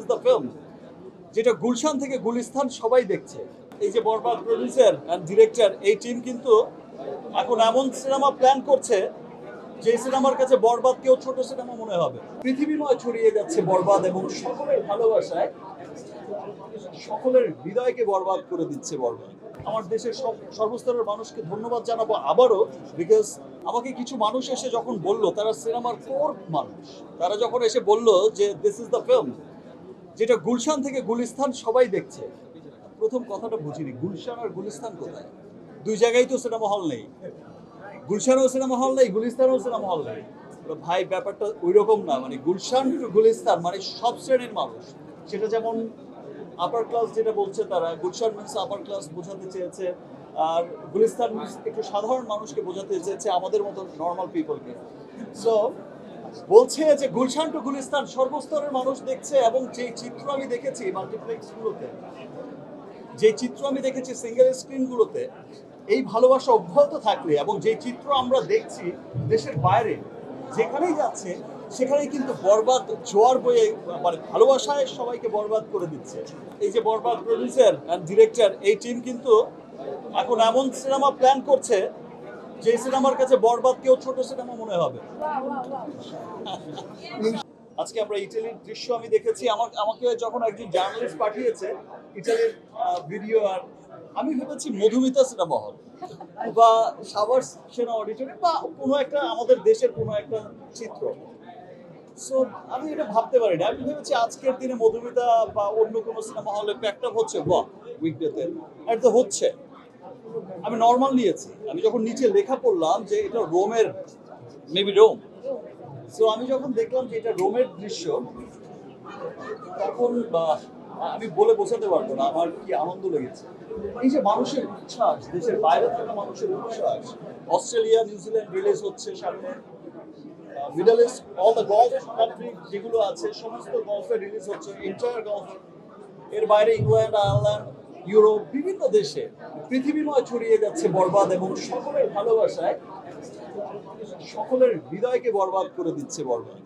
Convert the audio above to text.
Is the film যেটা গুলশান থেকে গুলিস্তান সবাই দেখছে। এই যে বরবাদ প্রডিউসার অ্যান্ড ডিরেক্টর এই টিম কিন্তু এখন এমন সিনেমা প্ল্যান করছে, যে সিনেমার কাছে বরবাদ কেউ ছোট সিনেমা মনে হবে। পৃথিবীময় ছড়িয়ে যাচ্ছে বরবাদ এবং সকলের ভালোবাসায়, সকলের হৃদয়কে বরবাদ করে দিচ্ছে বরবাদ। আমার দেশের সর্বস্তরের মানুষকে ধন্যবাদ জানাব আবারও বিকজ আমাকে কিছু মানুষ এসে যখন বলল, তারা সিনেমার কোর মানুষ। তারা যখন এসে বলল যে দিস ইজ দ্য ফিল্ম যেটা গুলশান থেকে গুলিস্তান সবাই দেখছে। প্রথম কথাটা বুঝিনি, গুলশান আর গুলিস্তান কোথায়? দুই জায়গায় তো সিনেমা হল নেই। গুলশানেও সিনেমা হল নেই, গুলিস্তানেও সিনেমা হল নেই। ভাই, ব্যাপারটা ওই রকম না মানে গুলশান টু গুলিস্তান মানে সব শ্রেণির মানুষ। সেটা যেমন আপার ক্লাস যেটা বলছে তারা, গুলশান মিনস আপার ক্লাস বোঝাতে চেয়েছে, আর গুলিস্তান একটু সাধারণ মানুষকে বোঝাতে চেয়েছে আমাদের মতো নর্মাল পিপলকে সো বলছে যে গুলশান টু গুলিস্তান সর্বস্তরের মানুষ দেখছে এবং যে চিত্র আমি দেখেছি মাল্টিপ্লেক্সগুলোতে যে চিত্র আমি দেখেছি সিঙ্গেল স্ক্রিনগুলোতে এই ভালোবাসা অব্যাহত থাকলে এবং যে চিত্র আমরা দেখছি দেশের বাইরে, যেখানেই যাচ্ছে, সেখানেই কিন্তু বরবাদ, জোয়ার বয়ে মানে ভালোবাসায় সবাইকে বরবাদ করে দিচ্ছে। এই যে বরবাদ প্রডিউসার অ্যান্ড ডিরেক্টর এই টিম কিন্তু এখন এমন সিনেমা প্ল্যান করছে যে সিনেমার কাছে বরবাদ কেউ ছোট সিনেমা মনে হবে। আজকে আমরা ইটালির দৃশ্য আমি দেখেছি। আমার আমাকে যখন একজন জার্নালিস্ট পাঠিয়েছে ইটালির ভিডিও আর আমি ভেবেছি মধুমিতা সিনেমা হল বা সাভার্স সেনা অডিটোরিয়াম বা কোনো একটা আমাদের দেশের কোনো একটা চিত্র। সো আমি এটা ভাবতে পারি না আমি ভেবেছি আজকের দিনে মধুমিতা বা অন্য কোনো সিনেমা হলে প্যাকটা হচ্ছে বাহ উইকডেতে আর তো হচ্ছে। আমি নর্মাল নিয়েছি। আমি যখন নিচে লেখা পড়লাম যে এটা রোমের মেবি রোম। সো আমি যখন দেখলাম যে এটা রোমের দৃশ্য, তখন, বা, আমি বলে বোঝাতে পারব না, আমার কি আনন্দ লেগেছে। এই যে মানুষের উচ্ছ্বাস, দেশের বাইরে থাকা মানুষের উচ্ছ্বাস, অস্ট্রেলিয়া নিউজিল্যান্ড রিলিজ হচ্ছে সামনে Middle East all the Gulf country যেগুলো আছে, সমস্ত গলফে রিলিজ হচ্ছে ইন্টার গলফ এর বাইরে ইংল্যান্ড, আয়ারল্যান্ড ইউরোপ বিভিন্ন দেশে পৃথিবীময় ছড়িয়ে যাচ্ছে বরবাদ এবং সকলের ভালোবাসায় সকলের হৃদয়কে বরবাদ করে দিচ্ছে বরবাদ